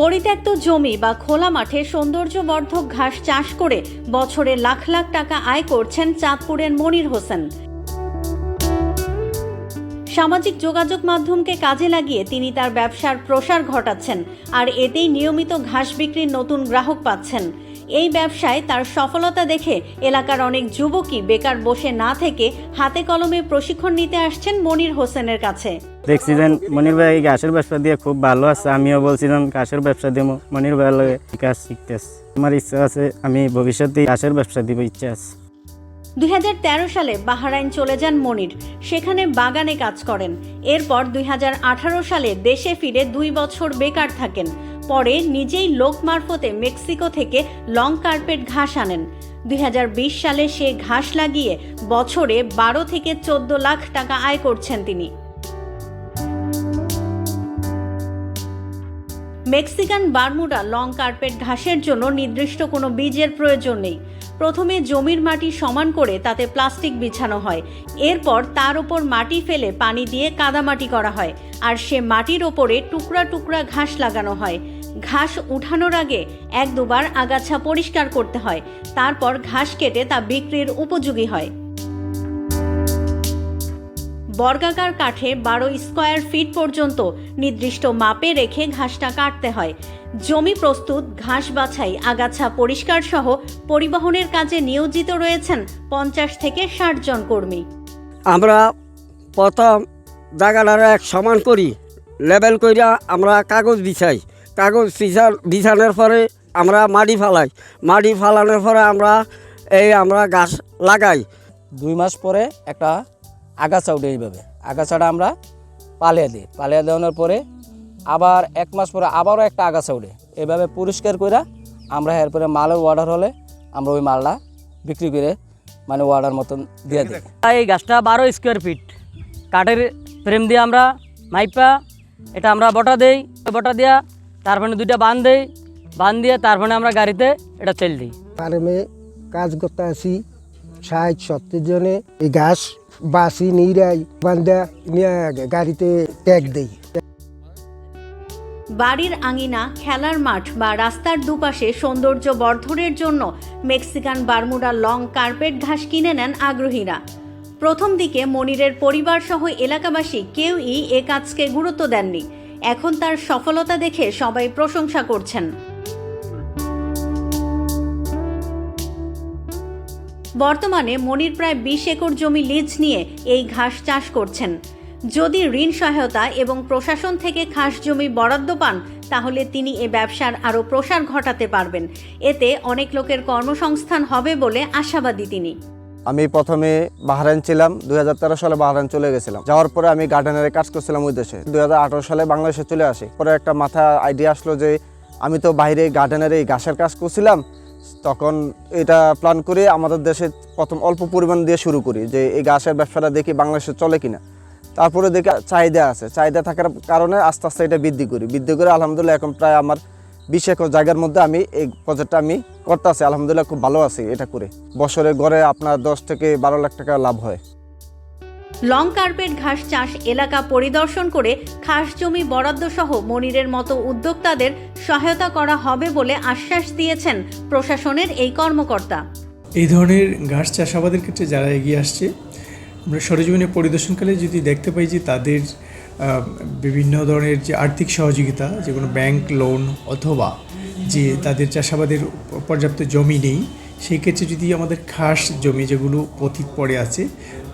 পরিত্যক্ত জমি বা খোলা মাঠে সৌন্দর্যবর্ধক ঘাস চাষ করে বছরে লাখ লাখ টাকা আয় করছেন চাঁদপুরের মনির হোসেন। সামাজিক যোগাযোগ মাধ্যমকে কাজে লাগিয়ে তিনি তার ব্যবসার প্রসার ঘটাচ্ছেন আর এতেই নিয়মিত ঘাস বিক্রির নতুন গ্রাহক পাচ্ছেন। এই ব্যবসায় তার সফলতা দেখে এলাকার অনেক যুবকই বেকার বসে না থেকে হাতে কলমে প্রশিক্ষণ নিতে আসছেন মনির হোসেনের কাছে। দেখছিলেন মনির ভাই ঘাসের ব্যবসা দিয়ে খুব ভালো আছে, আমিও বলছিলাম ঘাসের ব্যবসা দিব মনির ভাই লগে কাজ শিখতেছে আমার ইচ্ছা আছে, আমি ভবিষ্যতে ঘাসের ব্যবসা দিব, ইচ্ছা আছে। দুই সালে বাহারাইন চলে যান মনির। সেখানে বাগানে কাজ করেন। এরপর দুই হাজার আঠারো সালে দেশে ফিরে দুই বছর বেকার থাকেন। পরে নিজেই লোক মারফতে মেক্সিকো থেকে লং কার্পেট ঘাস আনেন। দুই হাজার বিশ সালে সে ঘাস লাগিয়ে বছরে বারো থেকে চোদ্দ লাখ টাকা আয় করছেন তিনি। মেক্সিকান বারমুডা লং কার্পেট ঘাসের জন্য নির্দিষ্ট কোনো বীজের প্রয়োজন নেই। প্রথমে জমির মাটি সমান করে তাতে প্লাস্টিক বিছানো হয়। এরপর তার ওপর মাটি ফেলে পানি দিয়ে কাদামাটি করা হয় আর সে মাটির ওপরে টুকরা টুকরা ঘাস লাগানো হয়। ঘাস উঠানোর আগে এক দুবার আগাছা পরিষ্কার করতে হয়। তারপর ঘাস কেটে তা বিক্রির উপযোগী হয়। বর্গাকার কাঠে বারো স্কোয়ার ফিট পর্যন্ত নির্দিষ্ট মাপে রেখে ঘাসটা কাটতে হয়। জমি প্রস্তুত ঘাস বাছাই আগাছা পরিষ্কার সহ পরিবহনের কাজে নিয়োজিত রয়েছেন পঞ্চাশ থেকে ষাট জন কর্মী। আমরা প্রথম জায়গাটারে এক সমান করি লেবেল কইরা আমরা কাগজ বিছাই। কাগজ বিছা বিছানোর পরে আমরা মাটি ফালাই। মাটি ফালানোর পরে আমরা এই আমরা গাছ লাগাই। দুই মাস পরে একটা আগাছা উঠে এইভাবে। আগাছাটা আমরা পালিয়ে দিই। পালিয়ে দেওয়ানোর পরে আবার এক মাস পরে আবারও একটা আগাছা উঠে। এভাবে পরিষ্কার করে আমরা এরপরে মালের অর্ডার হলে আমরা ওই মালটা বিক্রি করে মানে অর্ডার মতন দিয়ে দিই। এই গাছটা বারো স্কোয়ার ফিট কাঠের ফ্রেম দিয়ে আমরা মাইপা এটা আমরা বটা দেই। বটা দিয়া তারপরে দুইটা বান দেই। বান দিয়ে তারপরে আমরা গাড়িতে এটা চেল দিই। ফার্মে কাজ করতে আসি ষাট সত্তর জনে। এই ঘাস বাসি নিরাই বান্ধা নিয়ে গাড়িতে ট্যাগ দেই। বাড়ির আঙিনা, খেলার মাঠ বা রাস্তার দুপাশে সৌন্দর্য বর্ধনের জন্য মেক্সিকান বারমুডা লং কার্পেট ঘাস কিনে নেন আগ্রহীরা। প্রথম দিকে মনিরের পরিবার সহ এলাকাবাসী কেউই এ কাজকে গুরুত্ব দেননি। এখন তার সফলতা দেখে সবাই প্রশংসা করছেন। বর্তমানে মনির প্রায় বিশ একর জমি লিজ নিয়ে এই ঘাস চাষ করছেন। যদি ঋণ সহায়তা এবং প্রশাসন থেকে খাস জমি বরাদ্দ পান, তাহলে তিনি এ ব্যবসার আরও প্রসার ঘটাতে পারবেন। এতে অনেক লোকের কর্মসংস্থান হবে বলে আশাবাদী তিনি। আমি প্রথমে বাহরাইন ছিলাম, দুই হাজার তেরো সালে বাহরাইন চলে গেছিলাম। যাওয়ার পরে আমি গার্ডেনারে কাজ করছিলাম ওই দেশে। দুই হাজার আঠারো সালে বাংলাদেশে চলে আসি। পরে একটা মাথা আইডিয়া আসলো যে আমি তো বাইরে গার্ডেনারে এই ঘাসের কাজ করছিলাম তখন এটা প্ল্যান করে আমাদের দেশে প্রথম অল্প পরিমাণ দিয়ে শুরু করি যে এই গাছের ব্যবসাটা দেখি বাংলাদেশে চলে কিনা। তারপরে দেখি চাহিদা আছে। চাহিদা থাকার কারণে আস্তে আস্তে এটা বৃদ্ধি করি। বৃদ্ধি করে আলহামদুলিল্লাহ এখন প্রায় আমার বিশ একর জায়গার মধ্যে আমি এই প্রজেক্টটা আমি করতে আছি আলহামদুলিল্লাহ খুব ভালো আছি এটা করে। বছরে গড়ে আপনার দশ থেকে বারো লাখ টাকা লাভ হয়। লং কার্পেট ঘাস চাষ এলাকা পরিদর্শন করে খাস জমি বরাদ্দ সহ মনিরের মতো উদ্যোক্তাদের সহায়তা করা হবে বলে আশ্বাস দিয়েছেন প্রশাসনের এই কর্মকর্তা। এই ধরনের ঘাস চাষাবাদের ক্ষেত্রে যারা এগিয়ে আসছে, আমরা সরেজমিনে পরিদর্শনকালে যদি দেখতে পাই যে তাদের বিভিন্ন ধরনের যে আর্থিক সহযোগিতা, যে কোনো ব্যাংক লোন অথবা যে তাদের চাষাবাদের পর্যাপ্ত জমি নেই সেই ক্ষেত্রে যদি আমাদের খাস জমি যেগুলো পথিত পড়ে আছে,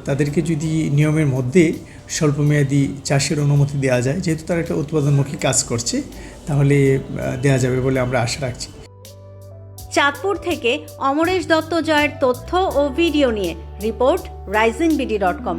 তাদেরকে যদি নিয়মের মধ্যে স্বল্পমেয়াদী চাষের অনুমতি দেওয়া যায়, যেহেতু তারা একটা উৎপাদনমুখী কাজ করছে, তাহলে দেওয়া যাবে বলে আমরা আশা রাখছি। চাঁদপুর থেকে অমরেশ দত্ত জয়ের তথ্য ও ভিডিও নিয়ে report Rising BD dot com.